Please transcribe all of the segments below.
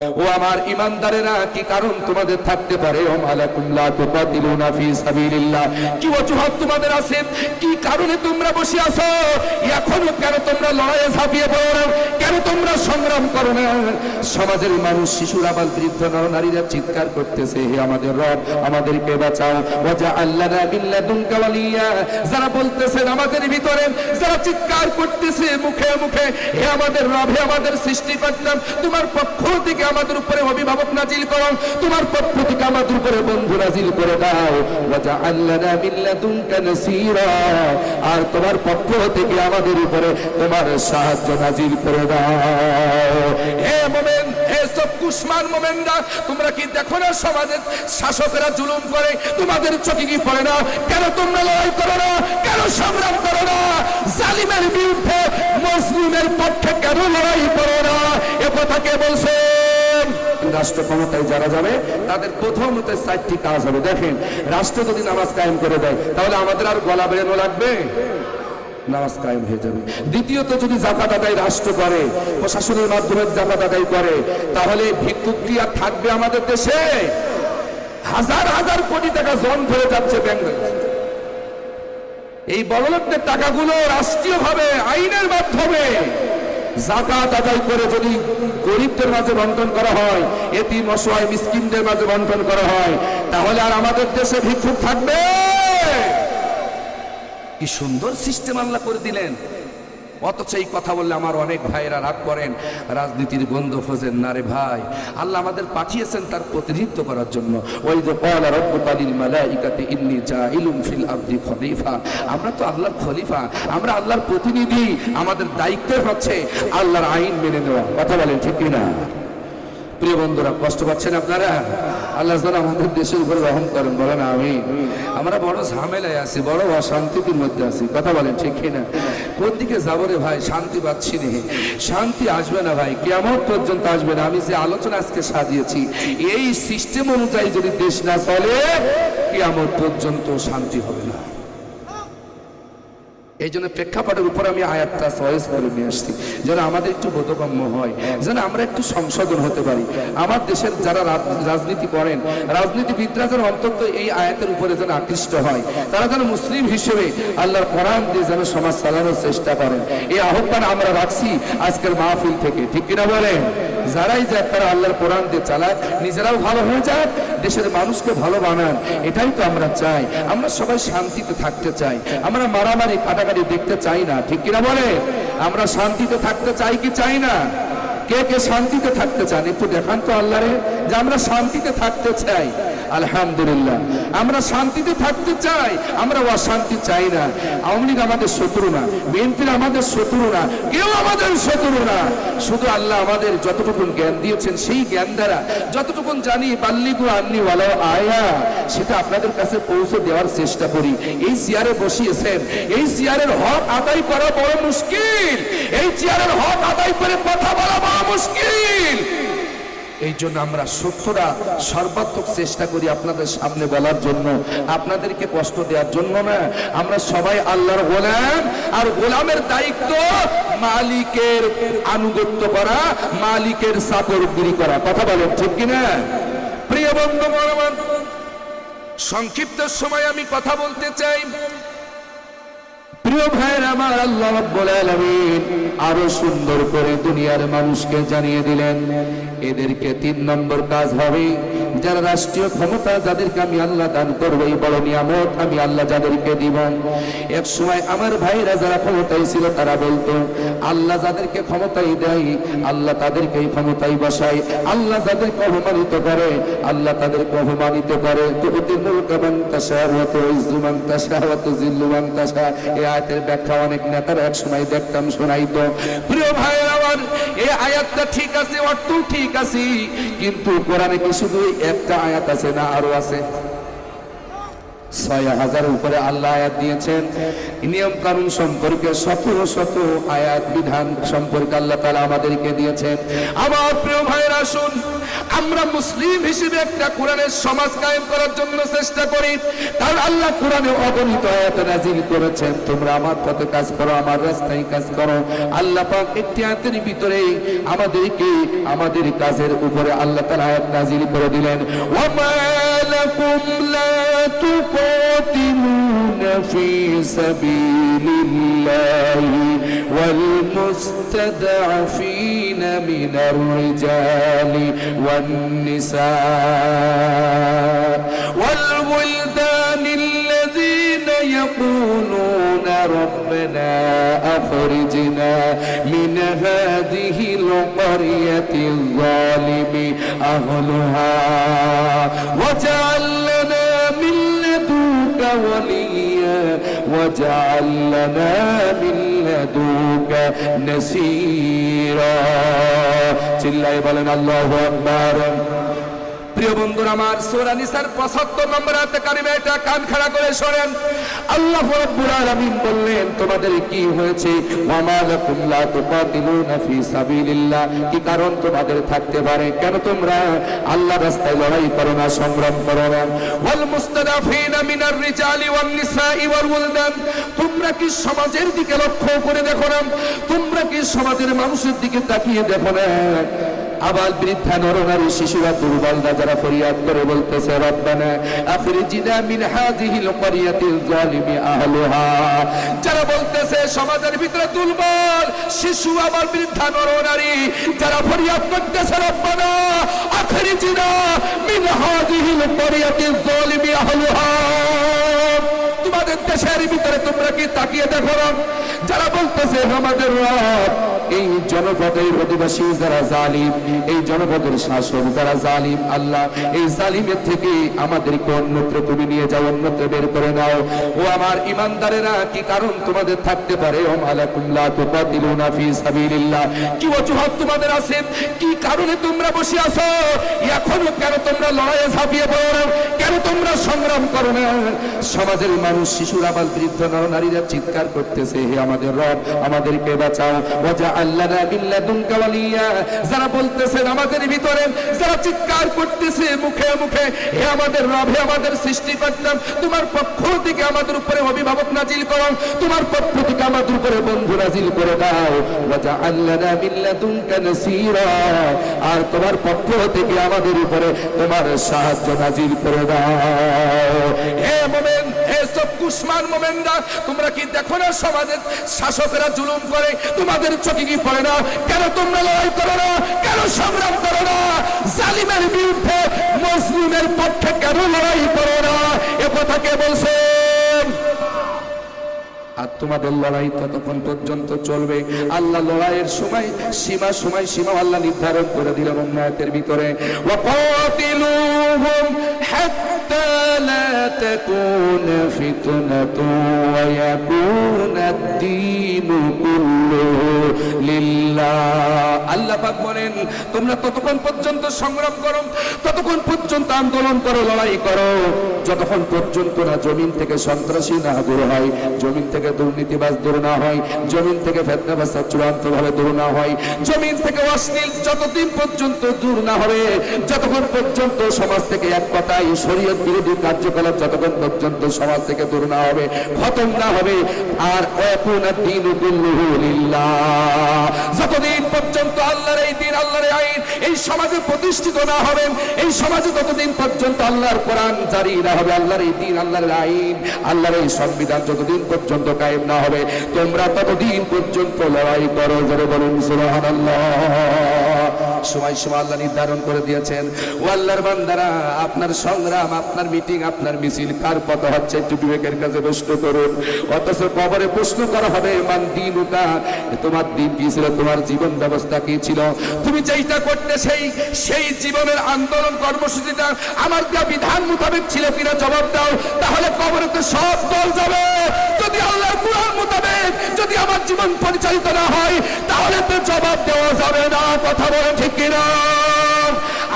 ও আমার ইমানদারেরা, কি কারণ তোমাদের থাকতে পারে? ও ফি সাবিলিল্লাহ। কি অজুহাত তোমাদের আছে? কি কারণে তোমরা বসে আছো? এখনও কেন তোমরা লড়াইয়ে ঝাঁপিয়ে পড়ো? না? কেন তোমরা সংগ্রাম করো না? সমাজের মানুষ, শিশুরা বা বৃদ্ধ নরনারীরা চিৎকার করতেছে, হে আমাদের রব, আমাদেরকে বাঁচাও। ওয়াজা ওয়ালিয়া। যারা বলতেছেন আমাদের ভিতরে, যারা চিৎকার করতেছে মুখে মুখে, হে আমাদের রব, হে আমাদের সৃষ্টিকর্তা, তোমার পক্ষ থেকে আমাদের উপরে অভিভাবক নাজিল করো। তোমার পক্ষ থেকে আমাদের উপরে বন্ধু নাজিল করে দাও। ওয়াজা নাসীরা। আর তোমার পক্ষ থেকে আমাদের উপরে তোমার সাহায্য নাজিল করে দাও। হে মোমেন, হে সব কুসমান মোমেনরা, তোমরা কি দেখো না সমাজের শাসকেরা জুলুম করে? তোমাদের চোখে কি পড়ে না? কেন তোমরা লড়াই করো না? কেন সংগ্রাম করো না? জালিমের বিরুদ্ধে মুসলিমের পক্ষে কেন লড়াই করো না? এ কথা কে বলছে? রাষ্ট্র ক্ষমতায় যারা যাবে, তাদের প্রথমত চারটি কাজ হবে। দেখেন, রাষ্ট্র যদি নামাজ কায়েম করে দেয়, তাহলে আমাদের আর গলা বেরানো লাগবে? নামাজ কায়েম হয়ে যাবে। দ্বিতীয়ত, যদি জাকাত আদায় রাষ্ট্র করে, প্রশাসনের মাধ্যমে জাকাত আদায় করে, তাহলে থাকবে আমাদের দেশে? হাজার হাজার কোটি টাকা জন ধরে যাচ্ছে ব্যাংক। এই বড়লোকদের টাকাগুলো রাষ্ট্রীয়ভাবে, আইনের মাধ্যমে জাকাত আদায় করে যদি গরিবদের মাঝে বন্টন করা হয় এটি মশোয়ায় মিসকিনদের মাঝে বন্টন করা হয়, তাহলে আর আমাদের দেশে ভিক্ষুক থাকবে? কি সুন্দর সিস্টেম আল্লাহ করে দিলেন। অথচ এই কথা বললে আমার অনেক ভাইয়েরা রাগ করেন, রাজনীতির গন্ধ খোঁজেন, না রে ভাই, আল্লাহ আমাদের পাঠিয়েছেন তার প্রতিনিধিত্ব করার জন্য। ওই যে কলা রব্বুল মালাইকাতে ইন্নি জাইলুম ফিল আব্দি খলিফা। আমরা তো আল্লাহর খলিফা, আমরা আল্লাহর প্রতিনিধি, আমাদের দায়িত্ব হচ্ছে আল্লাহর আইন মেনে নেওয়া। কথা বলেন ঠিক কিনা? প্রিয় বন্ধুরা, কষ্ট পাচ্ছেন আপনারা? আল্লাহ আমাদের দেশের উপরে রহম করেন, বলেন আমি আমরা বড় ঝামেলায় আছি, বড় অশান্তির মধ্যে আছি। কথা বলেন, ঠিক কিনা কোন দিকে যাব রে ভাই? শান্তি পাচ্ছি নে। শান্তি আসবে না ভাই কেমন পর্যন্ত আসবে না। আমি যে আলোচনা আজকে সাজিয়েছি, এই সিস্টেম অনুযায়ী যদি দেশ না চলে কেমন পর্যন্ত শান্তি হবে না। এই জন্য প্রেক্ষাপটের উপর আমি আয়াতটা চয়েস করে নিয়ে আসছি। যেন আমাদের একটু বোধগম্য হয়, যেন আমরা একটু সংশোধন হতে পারি। আমার দেশের যারা রাজনীতি করেন, রাজনীতিবিদরা যেন অন্তত এই আয়াতের উপরে যেন আকৃষ্ট হয়। তারা যেন মুসলিম হিসেবে আল্লাহর কোরআন দিয়ে যেন সমাজ চালানোর চেষ্টা করেন। এই আহ্বান আমরা রাখছি আজকের মাহফিল থেকে। ঠিক কিনা বলেন? যারাই যাক তারা আল্লাহর কোরআন দিয়ে চালায় নিজেরাও ভালো হয়ে যাক দেশের মানুষকে ভালো বানান, এটাই তো আমরা চাই। আমরা সবাই শান্তিতে থাকতে চাই। আমরা মারামারি, কাটাকাটি দেখতে চাই না, ঠিক কিনা বলে? আমরা শান্তিতে থাকতে চাই কি চাই না? কে কে শান্তিতে থাকতে চান, একটু দেখান তো আল্লাহরে, যে আমরা শান্তিতে থাকতে চাই। আলহামদুলিল্লাহ। আমরা শান্তিতে থাকতে চাই, আমরা অশান্তি চাই না। আওয়ামী লীগ আমাদের শত্রু না বিএনপির আমাদের শত্রু না, কেউ আমাদের শত্রু না। শুধু আল্লাহ আমাদের যতটুকু জ্ঞান দিয়েছেন, সেই জ্ঞান দ্বারা যতটুকু জানি, বাল্লিগু আন্নি ওয়ালাও আয়া, সেটা আপনাদের কাছে পৌঁছে দেওয়ার চেষ্টা করি। এই চেয়ারে বসিয়েছেন, এই চেয়ারের হক আদায় করা বড় মুশকিল। এই চেয়ারের হক আদায় করে কথা বলা বড় মুশকিল। এই জন্য আমরা সত্যরা সর্বাত্মক চেষ্টা করি আপনাদের সামনে বলার জন্য। আপনাদেরকে কষ্ট দেওয়ার জন্য না, আমরা সবাই আল্লাহর গোলাম, আর গোলামের দায়িত্ব মালিকের আনুগত্য করা, মালিকের চাকরগিরি করা। কথা বলেন ঠিক কিনা? প্রিয় বন্ধু মহামান সংক্ষিপ্ত সময় আমি কথা বলতে চাই। প্রিয় ভাইয়ের আমার আল্লাহ রাব্বুল আরও সুন্দর করে দুনিয়ার মানুষকে জানিয়ে দিলেন এদেরকে তিন নম্বর কাজ হবে, যারা রাষ্ট্রীয় ক্ষমতা যাদেরকে আমি আল্লাহ দান করব, এই বড় নিয়ামত আমি আল্লাহ যাদেরকে দিব। এক সময় আমার ভাইরা যারা ক্ষমতায় ছিল, তারা বলতো, আল্লাহ যাদেরকে ক্ষমতায় দেয়, আল্লাহ তাদেরকে এই ক্ষমতায় বসায়। আল্লাহ যাদেরকে অপমানিত করে, আল্লাহ তাদেরকে অপমানিত করে। ব্যাখ্যা অনেক নেতারা এক সময় দেখতাম, শোনাইতো। প্রিয় ভাইয়ের এই আয়াতটা ঠিক আছে অর্থ ঠিক আছে, কিন্তু কোরআনে কি শুধু একটা আয়াত আছে না আরও আছে? ছয় হাজার উপরে আল্লাহ আয়াত দিয়েছেন। নিয়ম কানুন সম্পর্কে শত শত আয়াত বিধান সম্পর্কে আল্লাহ তালা আমাদেরকে দিয়েছেন। আমার প্রিয় ভাইয়েরা শুন আমরা মুসলিম হিসেবে একটা কোরআনের সমাজ কায়েম করার জন্য চেষ্টা করি। কারণ আল্লাহ কোরআনে অগণিত আয়াত নাজিল করেছেন। তোমরা আমার পথে কাজ করো, আমার রাস্তায় কাজ করো। আল্লাহ পাক একটি আয়াতের ভিতরে আমাদেরকে আমাদের কাজের উপরে আল্লাহ তাআলা আয়াত নাজিল করে দিলেন। ওয়ামা লাকুম লা তুকাতিলুনা। والمستضعفين في سبيل الله والمستضعفين من الرجال والنساء والولدان الذين يقولون ربنا أخرجنا من هذه القرية الظالم أهلها وجعل لنا من لدنك وليا واجعل لنا من لدنك نسيرا চিল্লাই বলেন আল্লাহু আকবার প্রিয় বন্ধুরা আমার সূরা নিসার 75 নম্বর আয়াতে কারিমে এটা কান খাড়া করে শোনেন। আল্লাহ আলামিন বললেন, তোমাদের কি হয়েছে? লা তুকাতিলুনা ফি সাবিলিল্লাহ। কি কারণ তোমাদের থাকতে পারে? কেন তোমরা রাস্তায় লড়াই করো না, সংগ্রাম করো না? ওয়াল মুস্তাদাফিনা মিনার রিজালি নিসাই ওয়াল ওয়ালদান তোমরা কি সমাজের দিকে লক্ষ্য করে দেখো না? তোমরা কি সমাজের মানুষের দিকে তাকিয়ে দেখো না? আবার বৃদ্ধা নরনারী শিশুরা দুর্বলরা যারা ফরিয়াদ করে বলতেছে, রব্বানা, আখরিজিনা মিন হাযিহিল ক্বরিয়াতিল জালিমি আহলুহা। যারা বলতেছে, সমাজের ভিতরে দুর্বল শিশু, আবার বৃদ্ধা নরনারী। যারা ফরিয়াদ করতেছে, রব্বানা, আখরিজিনা মিন হাযিহিল ক্বরিয়াতিল জালিমি আহলুহা। তোমাদের দেশের ভিতরে তোমরা কি তাকিয়ে দেখো যারা বলতেছে, আমাদের রব এই জনপদের অধিবাসী যারা জালিম, এই জনপদের শাসক যারা জালিম, আল্লাহ, এই জালিমের থেকে আমাদেরকে অন্যত্র তুমি নিয়ে যাও, অন্যত্র বের করে নাও। ও আমার ইমানদারেরা, কি কারণ তোমাদের থাকতে পারে? ও মালাকুম লা তুকাতিলুনা ফি সাবিলিল্লাহ। কি অজুহাত তোমাদের আছে? কি কারণে তোমরা বসে আছো? এখনও কেন তোমরা লড়াইয়ে ঝাঁপিয়ে পড়ো? না কেন তোমরা সংগ্রাম করো না? সমাজের মানুষ, শিশুরা আবার বৃদ্ধ নারীরা চিৎকার করতেছে, হে আমাদের রব, আমাদেরকে বাঁচাও। যারা বলতেছেন আমাদের ভিতরে, যারা চিৎকার করতেছে মুখে মুখে, হে আমাদের রব, হে আমাদের সৃষ্টিকর্তা, তোমার পক্ষ থেকে আমাদের উপরে অভিভাবক নাজিল করো, তোমার পক্ষ থেকে আমাদের উপরে বন্ধু নাজিল করে দাও। ওজা আল্লাহ বিল্লাদুনকা নাসীরা। আর তোমার পক্ষ থেকে আমাদের উপরে তোমার সাহায্য নাজিল করে দাও। হে মোমেন তোমরা কি দেখো না সমাজের শাসকেরা জুলুম করে? তোমাদের চোখে কি পড়ে না? কেন তোমরা লড়াই করো না? কেন সংগ্রাম করো না? জালিমের বিরুদ্ধে মুসলিমের পক্ষে কেন লড়াই করো না? এ কথা কে বলছেন আর তোমাদের লড়াই ততক্ষণ পর্যন্ত চলবে আল্লাহ লড়াইয়ের সময় সীমা সময় সীমা আল্লাহ নির্ধারণ করে দিলেন অন্যায়তের ভিতরে وقاتلوهم حتى لا تكون فتنة ويكون الدين كله لله আল্লাহ বলেন, তোমরা ততক্ষণ পর্যন্ত সংগ্রাম করো, ততক্ষণ পর্যন্ত আন্দোলন করো, লড়াই করো। যতক্ষণ পর্যন্ত না জমিন থেকে সন্ত্রাসী না দূর হয়, জমিন থেকে দুর্নীতিবাজ দূর না হয়, জমিন থেকে ফেতনাবাসা চূড়ান্ত ভাবে দূর না হয়, জমিন থেকে অশ্লীল যতদিন পর্যন্ত দূর না হবে, যতক্ষণ পর্যন্ত সমাজ থেকে এক কথায় শরীয়ত বিরোধী কার্যকলাপ যতক্ষণ পর্যন্ত সমাজ থেকে দূর না হবে, খতম না হবে, আর অপুনার দিন যতদিন পর্যন্ত আল্লাহর আইন, এই সমাজে প্রতিষ্ঠিত না হবে এই সমাজে ততদিন পর্যন্ত আল্লাহর কোরআন জারি না হবে, আল্লাহর এই দিন, আল্লাহর আইন, আল্লাহর এই সংবিধান যতদিন পর্যন্ত কায়েম না হবে, তোমরা ততদিন পর্যন্ত লড়াই করো যারা বলুন সময় সময় আল্লাহ নির্ধারণ করে দিয়েছেন। বান্দারা, আপনার সংগ্রাম, আপনার মিটিং, আপনার মিছিল, কার পথ হচ্ছে একটু বিবেকের কাছে প্রশ্ন করুন। অথচ কবরে প্রশ্ন করা হবে, মান দিন তোমার দিন কি ছিল? তোমার জীবন ব্যবস্থা কি ছিল? তুমি যেইটা করতে সেই সেই জীবনের আন্দোলন কর্মসূচিটা আমার যা বিধান মোতাবেক ছিল কিনা জবাব দাও, তাহলে কবরে তো সব দল যাবে। যদি আল্লাহর কোরআন মোতাবেক যদি আমার জীবন পরিচালিত না হয়, তাহলে তো জবাব দেওয়া যাবে না, কথা বলে ঠিক কিনা?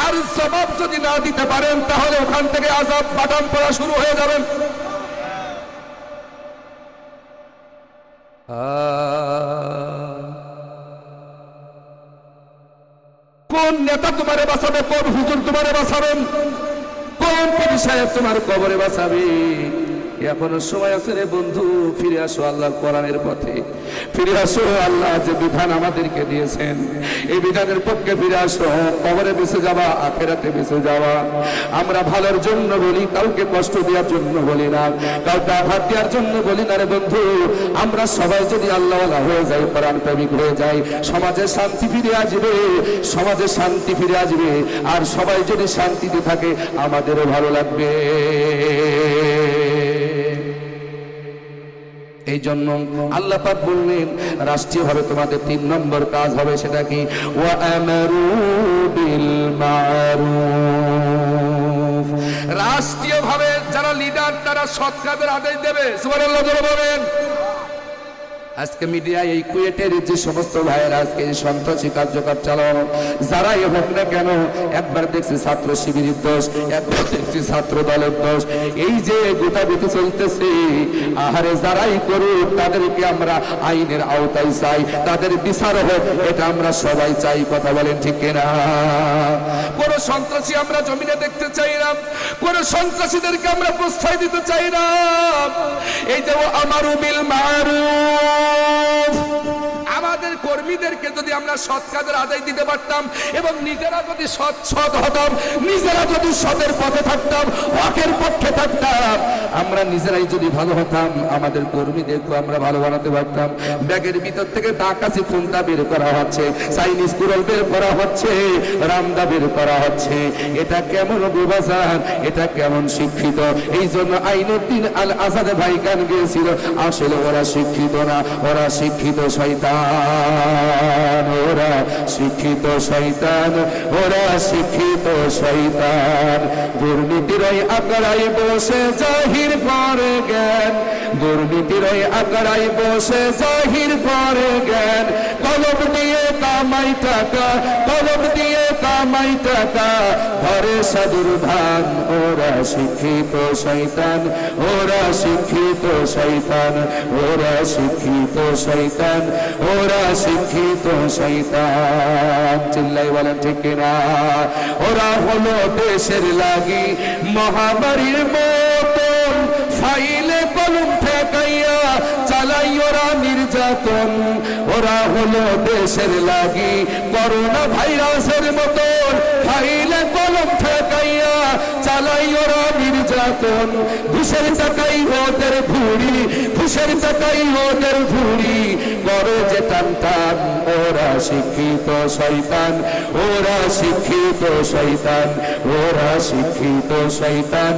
আর জবাব যদি না দিতে পারেন, তাহলে ওখান থেকে আজাব বাটাম পড়া শুরু হয়ে যাবে। কোন নেতা তোমারে বাঁচাবে কোন হুজুর তোমারে বাঁচাবেন। কোন পীর সাহেব তোমার কবরে বাঁচাবে। এখনও সময় আছে রে বন্ধু, ফিরে আসো আল্লাহ কোরআনের পথে। ফিরে আসো আল্লাহ, যে বিধান আমাদেরকে দিয়েছেন। এই বিধানের পক্ষে ফিরে আসো, কবরে বেঁচে যাওয়া, আখেরাতে বেঁচে যাওয়া। আমরা ভালোর জন্য বলি, কাউকে কষ্ট দেওয়ার জন্য বলি না। কাউকে আঘাত দেওয়ার জন্য বলি না রে বন্ধু। আমরা সবাই যদি আল্লাহ হয়ে যাই, কোরআন প্রেমিক হয়ে যাই, সমাজে শান্তি ফিরে আসবে, সমাজে শান্তি ফিরে আসবে। আর সবাই যদি শান্তিতে থাকে, আমাদেরও ভালো লাগবে। এই জন্য আল্লাহ পাক বললেন, রাষ্ট্রীয়ভাবে তোমাদের তিন নম্বর কাজ হবে সেটা কি? ওয়া আমারু বিল রাষ্ট্রীয়ভাবে যারা লিডার তারা সৎ কাজের আদেশ দেবে। সুবহানাল্লাহ বলেন। আজকে মিডিয়ায় এই কুয়েটের যে সমস্ত ভাইয়েরা আজকে এই সন্ত্রাসী কার্যকর চালানো, যারাই হোক না কেন, একবার দেখছি ছাত্র শিবিরের দোষ, একবার দেখছি ছাত্র দলের দোষ। এই যে গোটাগুটি চলতেছে, আহারে যারাই করুক, তাদেরকে আমরা আইনের আওতায় চাই, তাদের বিচার হোক, এটা আমরা সবাই চাই, কথা বলেন ঠিক কিনা? কোন সন্ত্রাসী আমরা জমিনে দেখতে চাই না, কোন সন্ত্রাসীদেরকে আমরা প্রশ্রয় দিতে চাই না। এই যে আমার মারুফ। আমাদের কর্মীদেরকে যদি আমরা সৎ কাজের আদায় দিতে পারতাম এবং নিজেরা যদি সৎ সৎ হতাম, নিজেরা যদি সতের পথে থাকতাম, হকের পক্ষে থাকতাম, আমরা নিজেরাই যদি ভালো হতাম, আমাদের কর্মীদেরকে আমরা ভালো বানাতে পারতাম। ব্যাগের ভিতর থেকে টাকাশি খুন্তা বের করা হচ্ছে, চাইনিজ কুরল বের করা হচ্ছে, রামদা বের করা হচ্ছে। এটা কেমন বিভাজন এটা কেমন শিক্ষিত? এই জন্য আইনুদ্দিন আল আজাদ ভাই গান গিয়েছিল, আসলে ওরা শিক্ষিত না, ওরা শিক্ষিত শয়তান। ওরা শিক্ষিত শয়তান, ওরা শিক্ষিত শয়তান। দুর্নীতির ওই আকারাই বসে জাহির করে জ্ঞান। দুর্নীতির আগড়াই আকারাই বসে জাহির করে জ্ঞান। কলম দিয়ে কামাই টাকা, কলম দিয়ে কামাই টাকা ঘরে সাধুর ধান, ওরা শিক্ষিত শৈতান ওরা শিক্ষিত শৈতান ওরা শিক্ষিত শৈতান ওরা শিক্ষিত শৈতান চিল্লাই বলেন ঠিক কিনা? ওরা হলো দেশের লাগি, মহামারীর মতন ফাইলে নির্যাতন। ওরা হলো দেশের লাগি। করোনা ভাইরাসের মতন ফাইলে কলম নির্যাতন। ঘুষের টাকাই ওদের ভুড়ি, ঘুষের টাকাই ওদের ভুড়ি। করে যে টান টান, ওরা শিক্ষিত শয়তান, ওরা শিক্ষিত শয়তান, ওরা শিক্ষিত শয়তান,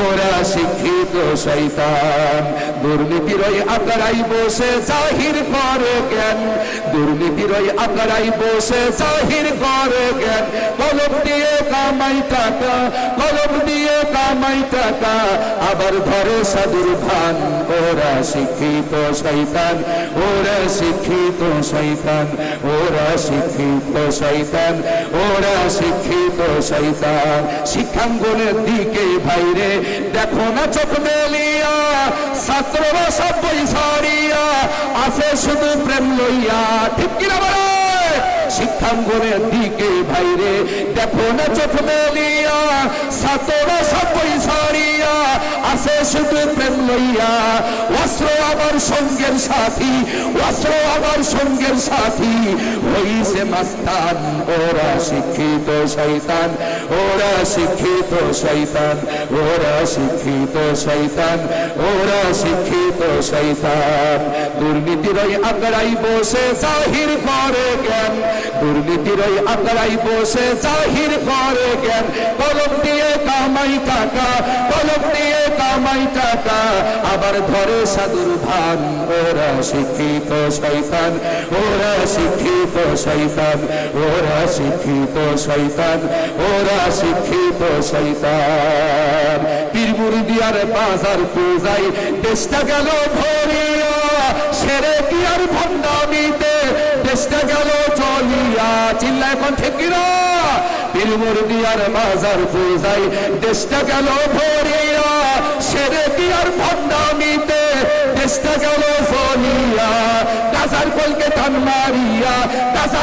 ওরা শিক্ষিত শয়তান। দুর্নীতির ওই আকারাই বসে জাহির করে জ্ঞান। দুর্নীতির ওই আকারাই বসে জাহির করে জ্ঞান। কলম দিয়ে কামাই টাকা, কলম দিয়ে কামাই টাকা, আবার ধরে সাধুর ভান ওরা শিক্ষিত শৈতান ওরা শিক্ষিত শৈতান ওরা শিক্ষিত শৈতান ওরা শিক্ষিত শৈতান শিক্ষাঙ্গনের দিকে ভাইরে, দেখো না চোখ মেলিয়া, ছাত্ররা সব বই ছাড়িয়া আছে শুধু প্রেম লইয়া। ঠিক কিনা বলে? শিক্ষাঙ্গনের দিকে ভাইরে দেখো না চোখ মেলিয়া সাতরা সাতই সারি। আছে শুধু প্রেম লইয়া। অস্ত্র আমার সঙ্গের সাথী, অস্ত্র আমার সঙ্গের সাথী। হইছে মাস্তান, ওরা শিক্ষিত শৈতান ওরা শিক্ষিত শৈতান ওরা শিক্ষিত শৈতান ওরা শিক্ষিত শৈতান দুর্নীতির ওই আঁকড়াই বসে জাহির করে জ্ঞান। দুর্নীতির ওই আঁকড়াই বসে জাহির করে জ্ঞান। কলম দিয়ে কামাই টাকা কলম দিয়ে কামাই টাকা। আবার ধরে সাধুর ভান। ওরা শিক্ষিত শৈতান ওরা শিক্ষিত শৈতান ওরা শিক্ষিত শৈতান ওরা শিক্ষিত শৈতান পীর মুরিদিয়ার বাজার পূজাই দেশটা গেল ভরিয়া। সেরে কি আর ভণ্ডামিতে? দেশটা গেল চলিয়া চিল্লা এখন ঠিক কিনা পীর মুরিদিয়ার বাজার পূজাই দেশটা গেল ভরিয়া সেরে দিয়ার ভণ্ডামিতে দেশটা গেল ফলিয়া গাজার কলকে টান মারিয়া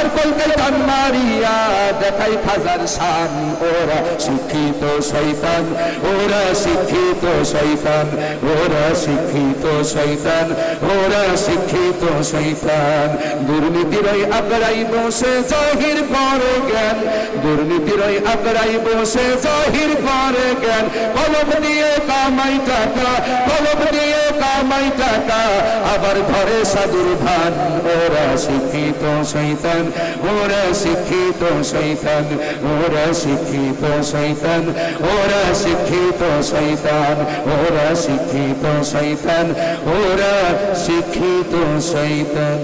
খাজার কলকাই মারিয়া দেখাই খাজার শান। ওরা শিক্ষিত শৈতান ওরা শিক্ষিত শৈতান ওরা শিক্ষিত শৈতান ওরা শিক্ষিত শৈতান দুর্নীতির ওই আগড়াই বসে জাহির করে জ্ঞান। দুর্নীতির ওই আগড়াই বসে জাহির করে জ্ঞান। কলম দিয়ে কামাই টাকা, কলম দিয়ে কামাই টাকা। আবার ঘরে সাধুর ভান, ওরা শিক্ষিত শৈতান ওরা শিক্ষিত শৈতান ওরা শিক্ষিত শৈতান ওরা শিক্ষিত শৈতান ওরা শিক্ষিত শৈতান ওরা শিক্ষিত শৈতান